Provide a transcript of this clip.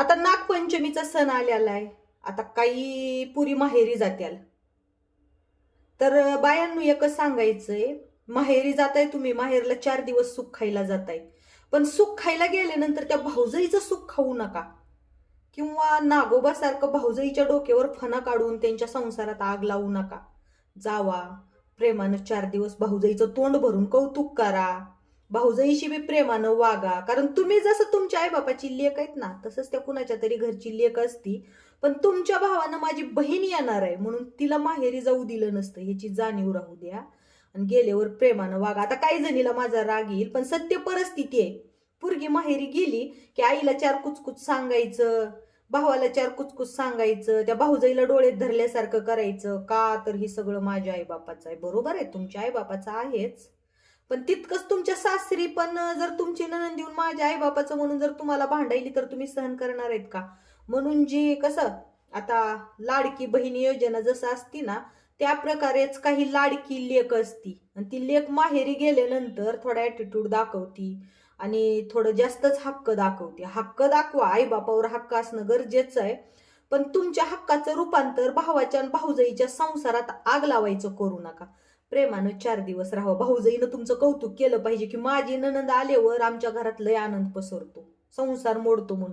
आता नागपंचमीचा सण आलेला आहे आता काही पुरी माहेरी जात्याल. तर बायांनो एकच सांगायचंय. माहेरी जाताय तुम्ही माहेरला चार दिवस सुख खायला जाताय. पण सुख खायला गेल्यानंतर त्या भाऊजाईचं सुख खाऊ नका. किंवा नागोबासारखं भाऊजाईच्या डोक्यावर फणा काढून त्यांच्या संसारात आग लावू नका. जावा प्रेमानं चार दिवस भाऊजाईचं तोंड भरून कौतुक करा. भाऊजाईशी बी प्रेमानं वागा. कारण तुम्ही जसं तुमच्या आईबापाची लेख आहेत ना तसंच त्या कुणाच्या तरी घरची लेख असती. पण तुमच्या भावानं माझी बहीण येणार आहे म्हणून तिला माहेरी जाऊ दिलं नसतं याची जाणीव राहू द्या. आणि गेल्यावर प्रेमानं वागा. आता काही जणीला माझा राग येईल पण सत्य परिस्थिती आहे. पुरगी माहेरी गेली की आईला चार कुचकुच सांगायचं भावाला चार कुचकुच सांगायचं त्या भाऊजाईला डोळे धरल्यासारखं करायचं. का तर हे सगळं माझ्या आईबापाचं आहे. बरोबर आहे तुमच्या आईबापाचं आहेच. पण तितकंच तुमच्या सासरी पण जर तुमची ननंद देऊन माझ्या आईबापाचं म्हणून जर तुम्हाला भांडायली तर तुम्ही सहन करणार आहेत का? म्हणून जी कसं आता लाडकी बहीण योजना जसं असती ना त्या प्रकारेच काही लाडकी लेख असती. आणि ती लेख माहेरी गेल्यानंतर थोडा ॲटिट्यूड दाखवती आणि थोडं जास्तच हक्क दाखवते. हक्क दाखवा आई बापावर हक्क असणं गरजेचं आहे. पण तुमच्या हक्काचं रूपांतर भावाच्या आणि भाऊजाईच्या संसारात आग लावायचं करू नका. प्रेमानं चार दिवस राहावं. भाऊजाईनं तुमचं कौतुक केलं पाहिजे की माझी ननंद आल्यावर आमच्या घरात लय आनंद पसरतो. संसार मोडतो म्हणून.